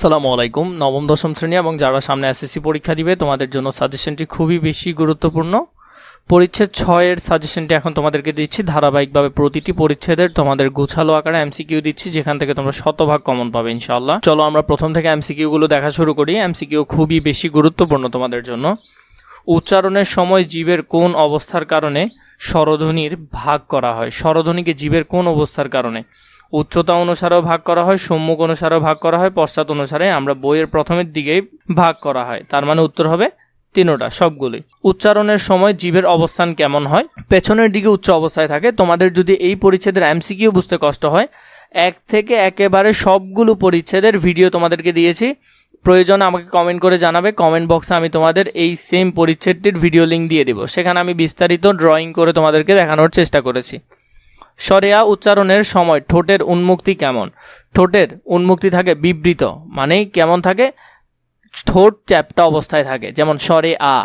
সালামু আলাইকুম। নবম, দশম শ্রেণি এবং যারা সামনে এসএসসি পরীক্ষা দিবে, তোমাদের জন্য সাজেশনটি খুবই বেশি গুরুত্বপূর্ণ। পরিচ্ছেদ ছয়ের সাজেশনটি এখন তোমাদেরকে দিচ্ছি। ধারাবাহিকভাবে প্রতিটি পরিচ্ছেদের তোমাদের গোছালো আকারে এমসিকিউ দিচ্ছি, যেখান থেকে তোমরা শতভাগ কমন পাবে ইনশাল্লাহ চলো আমরা প্রথম থেকে এমসিকিউ গুলো দেখা শুরু করি। এমসিকিউ খুবই বেশি গুরুত্বপূর্ণ তোমাদের জন্য। উচ্চারণের সময় জীবের কোন অবস্থার কারণে স্বরধ্বনির ভাগ করা হয়? স্বরধ্বনিকে জীবের কোন অবস্থার কারণে? উচ্চতা অনুসারেও ভাগ করা হয়, সম্মুখ অনুসারেও ভাগ করা হয়, পশ্চাৎ অনুসারে আমরা বইয়ের প্রথমের দিকেই ভাগ করা হয়। তার মানে উত্তর হবে তিনোটা, সবগুলোই। উচ্চারণের সময় জীবের অবস্থান কেমন হয়? পেছনের দিকে উচ্চ অবস্থায় থাকে। তোমাদের যদি এই পরিচ্ছেদের এমসিকিউ বুঝতে কষ্ট হয়, এক থেকে একেবারে সবগুলো পরিচ্ছেদের ভিডিও তোমাদেরকে দিয়েছি। প্রয়োজন আমাকে কমেন্ট করে জানাবে। কমেন্ট বক্সে আমি তোমাদের এই সেম পরিচ্ছেদটির ভিডিও লিঙ্ক দিয়ে দেবো। সেখানে আমি বিস্তারিত ড্রয়িং করে তোমাদেরকে দেখানোর চেষ্টা করেছি। সরেয়া উচ্চারণের সময় ঠোঁটের উন্মুক্তি কেমন? ঠোঁটের উন্মুক্তি থাকে বিবৃত মানে কেমন থাকে? ঠোঁট চ্যাপ্টা অবস্থায় থাকে, যেমন সরে আ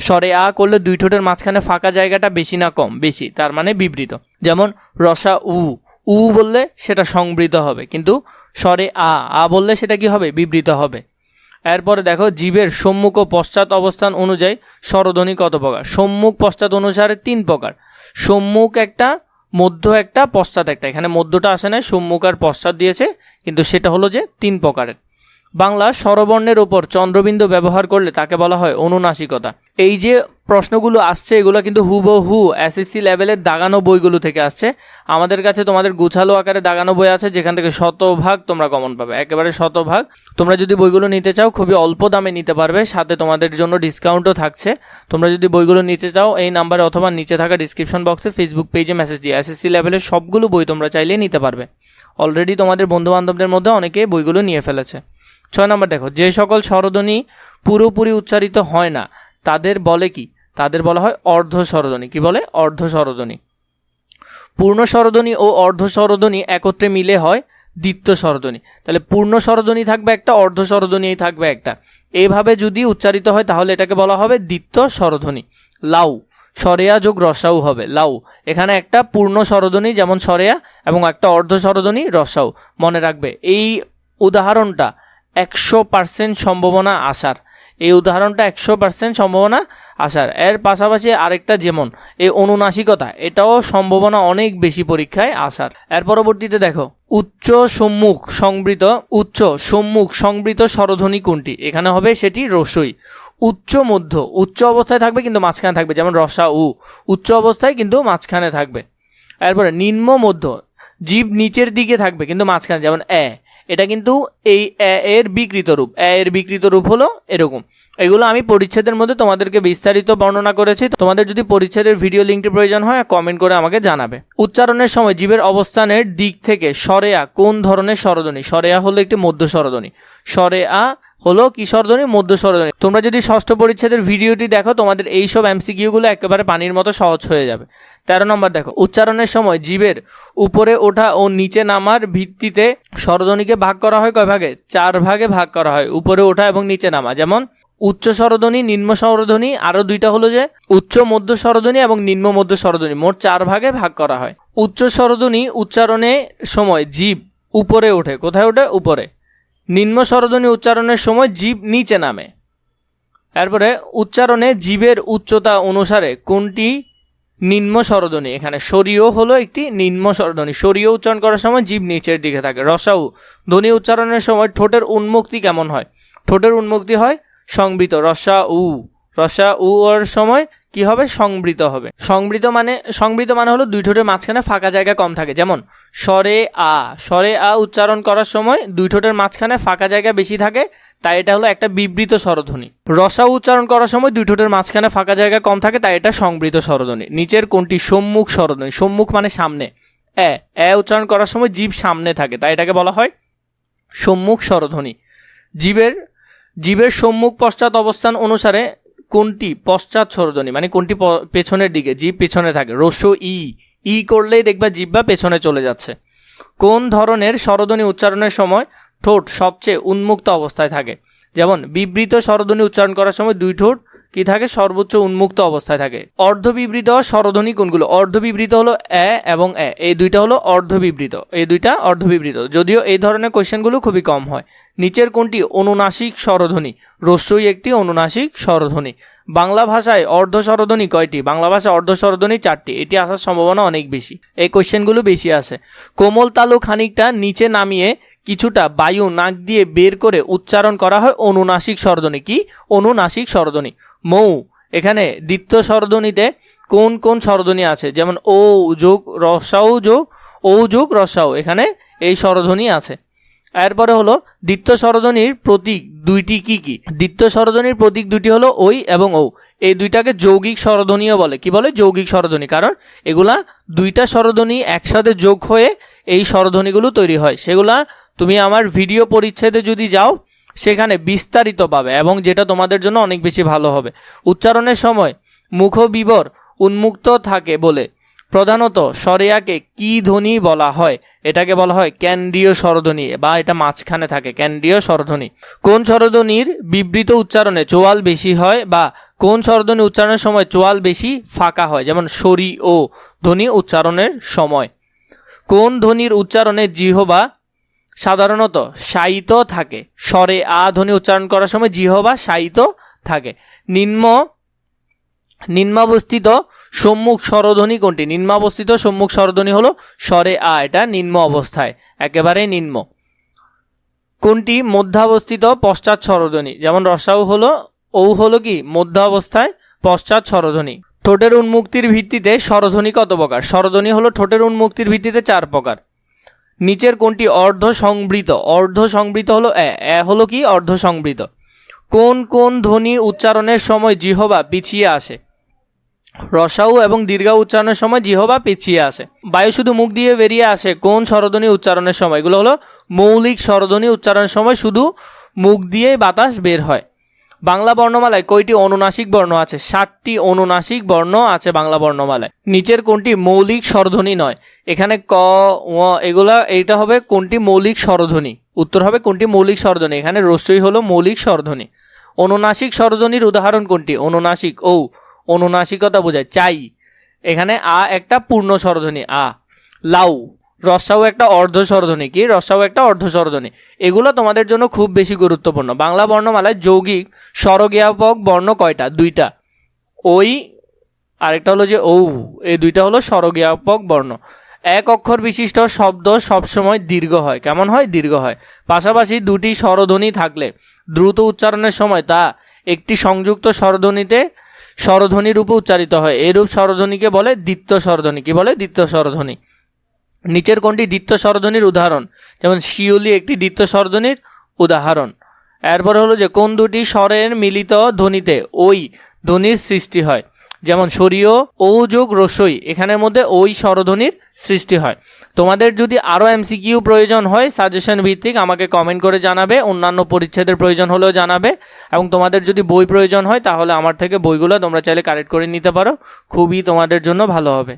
সরে আ করলে দুই ঠোঁটের মাঝখানে ফাঁকা জায়গাটা বেশি না কম? বেশি, তার মানে বিবৃত। যেমন রসা উ উ বললে সেটা সংবৃত হবে, কিন্তু স্বরে আ আ বললে সেটা কি হবে? বিবৃত হবে। এরপরে দেখো, জীবের সম্মুখ ও পশ্চাৎ অবস্থান অনুযায়ী স্বরধ্বনি কত প্রকার? সম্মুখ পশ্চাৎ অনুসারে তিন প্রকার। সম্মুখ একটা মধ্য একটা পশ্চাৎ একটা। এখানে মধ্যটা আসে নাই, সম্মুখ আর পশ্চাৎ দিয়েছে, কিন্তু সেটা হলো যে তিন প্রকারের। বাংলা স্বরবর্ণের ওপর চন্দ্রবিন্দু ব্যবহার করলে তাকে বলা হয় অনুনাসিকতা। এই যে প্রশ্নগুলো আসছে, এগুলো কিন্তু হুবহু এসএসসি লেভেলের দাগানো বইগুলো থেকে আসছে। আমাদের কাছে তোমাদের গুছালো আকারে দাগানো বই আছে, যেখান থেকে শতভাগ তোমরা কমন পাবে। একেবারে শতভাগ। তোমরা যদি বইগুলো নিতে চাও, খুবই অল্প দামে নিতে পারবে, সাথে তোমাদের জন্য ডিসকাউন্টও থাকছে। তোমরা যদি বইগুলো নিতে চাও, এই নাম্বারে অথবা নিচে থাকা ডিসক্রিপশন বক্সে ফেসবুক পেজে মেসেজ দিয়ে এসএসসি লেভেলের সবগুলো বই তোমরা চাইলে নিতে পারবে। অলরেডি তোমাদের বন্ধুবান্ধবদের মধ্যে অনেকে বইগুলো নিয়ে ফেলেছে। ছয় নম্বর দেখো, যে সকল স্বরধ্বনি পুরোপুরি উচ্চারিত হয় না, তাদের বলে কি? তাদের বলা হয় অর্ধ স্বরধ্বনি কি বলে? অর্ধ স্বরধ্বনি পূর্ণ স্বরধ্বনি ও অর্ধ একত্রে মিলে হয় দ্বিত্ব স্বরধ্বনি তাহলে পূর্ণ স্বরধ্বনি থাকবে একটা, অর্ধ স্বরধ্বনি থাকবে একটা। এইভাবে যদি উচ্চারিত হয়, তাহলে এটাকে বলা হবে দ্বিত্ব স্বরধ্বনি লাউ, সরেয়া যোগ রসাউ হবে। লাউ, এখানে একটা পূর্ণ স্বরধ্বনি যেমন সরেয়া, এবং একটা অর্ধ স্বরধ্বনি রসাউ। মনে রাখবে, এই উদাহরণটা একশো পার্সেন্ট সম্ভাবনা আসার। এই উদাহরণটা একশো পার্সেন্ট সম্ভাবনা আসার। এর পাশাপাশি আরেকটা যেমন, এই অনুনাসিকতা, এটাও সম্ভাবনা অনেক বেশি পরীক্ষায় আসার। এর পরবর্তীতে দেখো, উচ্চ সম্মুখ সংবৃত, উচ্চ সম্মুখ সংবৃত স্বরধ্বনি কোনটি? এখানে হবে সেটি রসই। উচ্চ মধ্য, উচ্চ অবস্থায় থাকবে কিন্তু মাঝখানে থাকবে, যেমন রসা উ। উচ্চ অবস্থায় কিন্তু মাঝখানে থাকবে। এরপরে নিম্ন মধ্য, জীব নিচের দিকে থাকবে কিন্তু মাঝখানে, যেমন এ। এটা কিন্তু এই এর বিকৃত রূপ। এর বিকৃত রূপ হলো এরকম। এগুলো আমি পরিচ্ছেদের মধ্যে তোমাদেরকে বিস্তারিত বর্ণনা করেছি। তোমাদের যদি পরিচ্ছেদের ভিডিও লিঙ্কটি প্রয়োজন হয় কমেন্ট করে আমাকে জানাবে। উচ্চারণের সময় জীবের অবস্থানের দিক থেকে সরেয়া কোন ধরনের স্বরধ্বনি সরেয়া হলো একটি মধ্য স্বরধ্বনি সরেয়া হলো কি স্বরধ্বনি মধ্য স্বরধ্বনি তোমরা যদি ষষ্ঠ পরিচ্ছেদের ভিডিওটি দেখো, তোমাদের এইসব এমসিকিউগুলো একেবারে পানির মতো সহজ হয়ে যাবে। তেরো নম্বর দেখো, উচ্চারণের সময় জীবের উপরে ওঠা ও নিচে নামার ভিত্তিতে স্বরধ্বনিকে ভাগ করা হয় কয় ভাগে? চার ভাগে ভাগ করা হয়, উপরে ওঠা এবং নিচে নামা। যেমন, উচ্চ স্বরধ্বনি, নিম্ন স্বরধ্বনি আরও দুইটা হলো যে, উচ্চ মধ্য স্বরধ্বনি এবং নিম্ন মধ্য স্বরধ্বনি, মোট চার ভাগে ভাগ করা হয়। উচ্চ স্বরধ্বনি উচ্চারণের সময় জীব উপরে ওঠে। কোথায় ওঠে? উপরে। নিম্ন স্বরধ্বনি উচ্চারণের সময় জীব নিচে নামে। এরপরে উচ্চারণে জীবের উচ্চতা অনুসারে কোনটি? নিম্ন স্বরধ্বনি এখানে সরিয় হলো একটি নিম্ন স্বরধ্বনি সরিয় উচ্চারণ করার সময় জীব নিচের দিকে থাকে। রসাউ, ধ্বনি উচ্চারণের সময় ঠোঁটের উন্মুক্তি কেমন হয়? ঠোঁটের উন্মুক্তি হয় সংবৃত রসা উ রসা উ সময় কি হবে? সংবৃত হবে। সংবৃত মানে সংবৃত মানে হলো দুই ঠোঁটের মাঝখানে ফাঁকা জায়গা কম থাকে। যেমন স্বরে আ। স্বরে আ উচ্চারণ করার সময় দুই ঠোঁটের মাঝখানে ফাঁকা জায়গা বেশি থাকে, তাই এটা হলো একটা বিবৃত স্বরধ্বনি। রসা উচ্চারণ করার সময় দুই ঠোঁটের মাঝখানে ফাঁকা জায়গা কম থাকে, তাই এটা সংবৃত স্বরধ্বনি। নিচের কোনটি সম্মুখ স্বরধ্বনি। সম্মুখ মানে সামনে। এ এ উচ্চারণ করার সময় জীব সামনে থাকে, তাই এটাকে বলা হয় সম্মুখ স্বরধ্বনি। জীবের জীবের সম্মুখ পশ্চাৎ অবস্থান অনুসারে কোনটি পশ্চাৎ স্বরধ্বনি মানে কোনটি পেছনের দিকে জিভ পেছনে থাকে রস্য ই। ই করলেই দেখবা জিব্বা পেছনে চলে যাচ্ছে। কোন ধরনের স্বরধ্বনি উচ্চারণের সময় ঠোঁট সবচেয়ে উন্মুক্ত অবস্থায় থাকে? যেমন, বিবৃত স্বরধ্বনি উচ্চারণ করার সময় দুই ঠোঁট কি থাকে? সর্বোচ্চ উন্মুক্ত অবস্থায় থাকে। অর্ধবিবৃত স্বরধ্বনি কোনগুলো? অর্ধবিবৃত হলো এ এবং এ। এই দুইটা হলো অর্ধবিবৃত। এই দুইটা অর্ধবিবৃত। যদিও এই ধরনের কোয়েশ্চেনগুলো খুবই কম হয়। নিচের কোনটি? অনুনাসিক স্বরধ্বনি। রস্যই একটি অনুনাসিক স্বরধ্বনি। বাংলা ভাষায় অর্ধ স্বরধ্বনি কয়টি? বাংলা ভাষায় অর্ধ স্বরধ্বনি চারটি। এটি আসার সম্ভাবনা অনেক বেশি। এই কোশ্চেনগুলো বেশি আসে। কোমল তালু খানিকটা নিচে নামিয়ে কিছুটা বায়ু নাক দিয়ে বের করে উচ্চারণ করা হয় অনুনাসিক স্বরধ্বনি। কি? অনুনাসিক স্বরধ্বনি। মৌ, এখানে দ্বিতীয় স্বরধ্বনিতে কোন কোন স্বরধ্বনি আছে? যেমন ও যোগ রসাও যোগ ও যোগ রসাও, এখানে এই স্বরধ্বনি আছে। এরপরে হলো দ্বিতীয় স্বরধ্বনির প্রতীক দুইটি কি কি? দ্বিতীয় স্বরধ্বনির প্রতীক দুটি হলো ওই এবং ও এই দুইটাকে যৌগিক স্বরধ্বনিও বলে। কি বলে? যৌগিক স্বরধ্বনি। কারণ এগুলা দুইটা স্বরধ্বনি একসাথে যোগ হয়ে এই স্বরধ্বনিগুলো তৈরি হয়। সেগুলা তুমি আমার ভিডিও পরিচ্ছেদে যদি যাও সেখানে বিস্তারিত পাবে এবং যেটা তোমাদের জন্য অনেক বেশি ভালো হবে। উচ্চারণের সময় মুখবিবর উন্মুক্ত থাকে বলে প্রধানত সরেয়াকে কি ধ্বনি বলা হয়? এটাকে বলা হয় ক্যান্ডীয় স্বরধ্বনি বা এটা মাঝখানে থাকে ক্যান্ডীয় স্বরধ্বনি। কোন স্বরধ্বনির বিবৃত উচ্চারণে চোয়াল বেশি হয় বা কোন স্বরধ্বনি উচ্চারণের সময় চোয়াল বেশি ফাঁকা হয়? যেমন সরি ও ধ্বনি উচ্চারণের সময়। কোন ধ্বনির উচ্চারণে জিহবা সাধারণত শায়িত থাকে। স্বরে আ ধ্বনি উচ্চারণ করার সময় জিহবা শায়িত থাকে। নিম্ন, নিম্নাবস্থিত সম্মুখ স্বরধ্বনি কোনটি? নিম্নাবস্থিত সম্মুখ স্বরধ্বনি হলো স্বরে আ, এটা নিম্ন অবস্থায় একেবারে নিম্ন। কোনটি? মধ্যাবস্থিত পশ্চাৎ স্বরধ্বনি। যেমন রসাউ হলো, ঔ হলো কি? মধ্যাবস্থায় পশ্চাৎ স্বরধ্বনি। ঠোঁটের উন্মুক্তির ভিত্তিতে স্বরধ্বনি কত প্রকার? স্বরধ্বনি হলো ঠোঁটের উন্মুক্তির ভিত্তিতে চার প্রকার। নিচের কোনটি অর্ধ সংবৃত অর্ধ সংবৃত হলো এ। হলো কি? অর্ধ সংবৃত কোন কোন ধ্বনি উচ্চারণের সময় জিহবা পিছিয়ে আসে? রসাউ এবং দীর্ঘ উচ্চারণের সময় জিহবা পিছিয়ে আসে। বায়ু শুধু মুখ দিয়ে বেরিয়ে আসে কোন স্বরধ্বনি উচ্চারণের সময়? এগুলো হলো মৌলিক স্বরধ্বনি উচ্চারণের সময় শুধু মুখ দিয়েই বাতাস বের হয়। বাংলা বর্ণমালায় কয়টি অনুনাসিক বর্ণ আছে? সাতটি অনুনাসিক বর্ণ আছে বাংলা বর্ণমালায়। নিচের কোনটি মৌলিক স্বরধ্বনি নয়? এখানে ক এগুলা, এইটা হবে কোনটি মৌলিক স্বরধ্বনি। উত্তর হবে কোনটি মৌলিক স্বরধ্বনি। এখানে রস্যই হলো মৌলিক স্বরধ্বনি। অনুনাসিক স্বরধ্বনির উদাহরণ কোনটি? অনুনাসিক ও অনুনাসিকতা বোঝায়, চাই। এখানে আ একটা পূর্ণ স্বরধ্বনি, আ। লাউ রসাও একটা অর্ধ স্বরধ্বনি কি? রসাও একটা অর্ধ স্বরধ্বনি এগুলো তোমাদের জন্য খুব বেশি গুরুত্বপূর্ণ। বাংলা বর্ণমালায় যৌগিক, স্বরজ্ঞাপক বর্ণ কয়টা? দুইটা। ওই আরেকটা হলো যে ঔ এই দুইটা হলো স্বরজ্ঞাপক বর্ণ। এক অক্ষর বিশিষ্ট শব্দ সবসময় দীর্ঘ হয়। কেমন হয়? দীর্ঘ হয়। পাশাপাশি দুটি স্বরধ্বনি থাকলে, দ্রুত উচ্চারণের সময় তা একটি সংযুক্ত স্বরধ্বনিতে স্বরধ্বনি রূপে উচ্চারিত হয়। এরূপ স্বরধ্বনিকে বলে দ্বিতীয় স্বরধ্বনি। কি বলে? দ্বিতীয় স্বরধ্বনি। নিচের কোনটি দ্বিতীয় স্বরধ্বনির উদাহরণ? যেমন শিউলি একটি দ্বিতীয় স্বরধ্বনির উদাহরণ। এরপর হলো যে কোন দুটি স্বরের মিলিত ধ্বনিতে ওই ধ্বনির সৃষ্টি হয়? যেমন সরীয় ও যোগ রসই, এখানের মধ্যে ওই স্বরধ্বনির সৃষ্টি হয়। তোমাদের যদি আরও এমসিকিউ প্রয়োজন হয়, সাজেশন ভিত্তিক, আমাকে কমেন্ট করে জানাবে, অন্যান্য পরিচ্ছেদের প্রয়োজন হলেও জানাবে, এবং তোমাদের যদি বই প্রয়োজন হয়, তাহলে আমার থেকে বইগুলো তোমরা চাইলে কালেক্ট করে নিতে পারো। খুবই তোমাদের জন্য ভালো হবে।